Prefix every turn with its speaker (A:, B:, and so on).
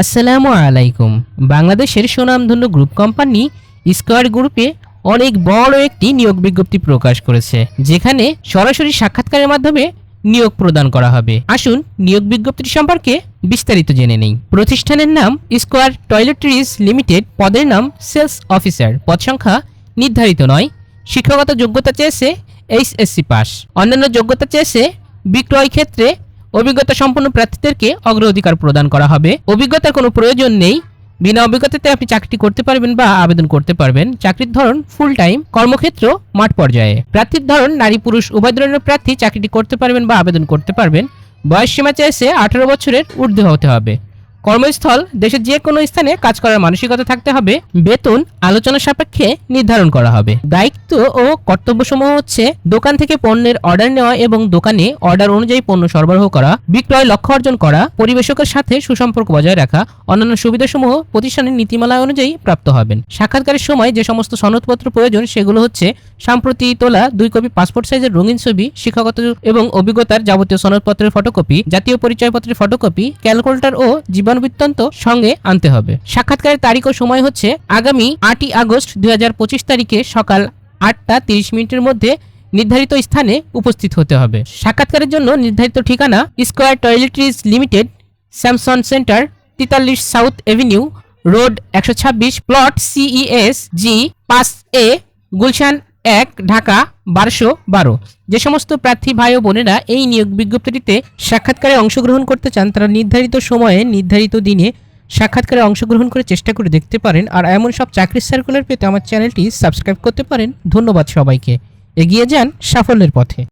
A: আসসালামু আলাইকুম। বাংলাদেশের সুনামধন্য গ্রুপ কোম্পানি স্কয়ার গ্রুপে অনেক বড় একটি নিয়োগ বিজ্ঞপ্তি প্রকাশ করেছে, যেখানে সরাসরি সাক্ষাৎকারের মাধ্যমে নিয়োগ প্রদান করা হবে। আসুন নিয়োগ বিজ্ঞপ্তি সম্পর্কে বিস্তারিত জেনে নেই। প্রতিষ্ঠানের নাম স্কয়ার টয়লেটরিজ লিমিটেড, পদের নাম সেলস অফিসার। পদ সংখ্যা নির্ধারিত নয়, শিক্ষাগত যোগ্যতা চেয়েছে এইচএসসি পাস। অন্যান্য যোগ্যতা চেয়েছে বিক্রয় ক্ষেত্রে অভিজ্ঞতা সম্পন্ন প্রার্থীদেরকে অগ্রাধিকার প্রদান করা হবে। অভিজ্ঞতার কোনো প্রয়োজন নেই। বিনা অভিজ্ঞতাতে আপনি চাকরিটি করতে পারবেন বা আবেদন করতে পারবেন। চাকরির ধরন ফুল টাইম কর্মক্ষেত্র মাঠ পর্যায়ে। প্রার্থীর ধরন নারী, পুরুষ, উভয় ধরনের প্রার্থী চাকরিটি করতে পারবেন বা আবেদন করতে পারবেন। বয়স সীমা চাইছে আঠারো বছরের ঊর্ধ্বে হতে হবে। কর্মস্থল দেশের যে কোনো স্থানে কাজ করার মানসিকতা থাকতে হবে। বেতন আলোচনা সাপেক্ষে নির্ধারণ করা হবে। দায়িত্ব ও কর্তব্যসমূহ হচ্ছে দোকান থেকে পণ্যের অর্ডার নেওয়া এবং দোকানে অর্ডার অনুযায়ী পণ্য সরবরাহ করা, বিক্রয় লক্ষ্য অর্জন করা, পরিবেশকের সাথে সুসম্পর্ক বজায় রাখা, অন্যান্য সুবিধাসমূহ প্রতিষ্ঠানের নীতিমালা অনুযায়ী প্রাপ্ত হবেন। সাক্ষাৎকারের সময় যে সমস্ত সনদপত্র প্রয়োজন সেগুলো হচ্ছে সম্প্রতি তোলা দুই কপি পাসপোর্ট সাইজের রঙিন ছবি, শিক্ষাগত এবং অভিজ্ঞতার যাবতীয় সনদপত্রের ফটোকপি, জাতীয় পরিচয়পত্রের ফটোকপি, ক্যালকুলেটর ও জীবন বৃত্তান্ত সঙ্গে আনতে হবে। সাক্ষাৎকারের তারিখ ও সময় হচ্ছে আগামী আটই আগস্ট দুই হাজার পঁচিশ তারিখে সকাল আটটা তিরিশ মিনিটের মধ্যে নির্ধারিত স্থানে উপস্থিত হতে হবে। সাক্ষাৎকারের জন্য নির্ধারিত ঠিকানা Square Toiletries Limited, Samson Centre, তেতাল্লিশ সাউথ এভিনিউ, রোড একশো ছাব্বিশ, প্লট সিইএস জি পাঁচ এ, গুলশান এক, ঢাকা, বারোশো বারো। যে সমস্ত প্রার্থী ভাই ও বোনেরা এই নিয়োগ বিজ্ঞপ্তিটিতে সাক্ষাৎকারে অংশগ্রহণ করতে চান, তারা নির্ধারিত সময়ে নির্ধারিত দিনে সাক্ষাৎকারে অংশগ্রহণ করে চেষ্টা করে দেখতে পারেন। আর এমন সব চাকরির সার্কুলার পেতে আমার চ্যানেলটি সাবস্ক্রাইব করতে পারেন। ধন্যবাদ সবাইকে। এগিয়ে যান সাফল্যের পথে।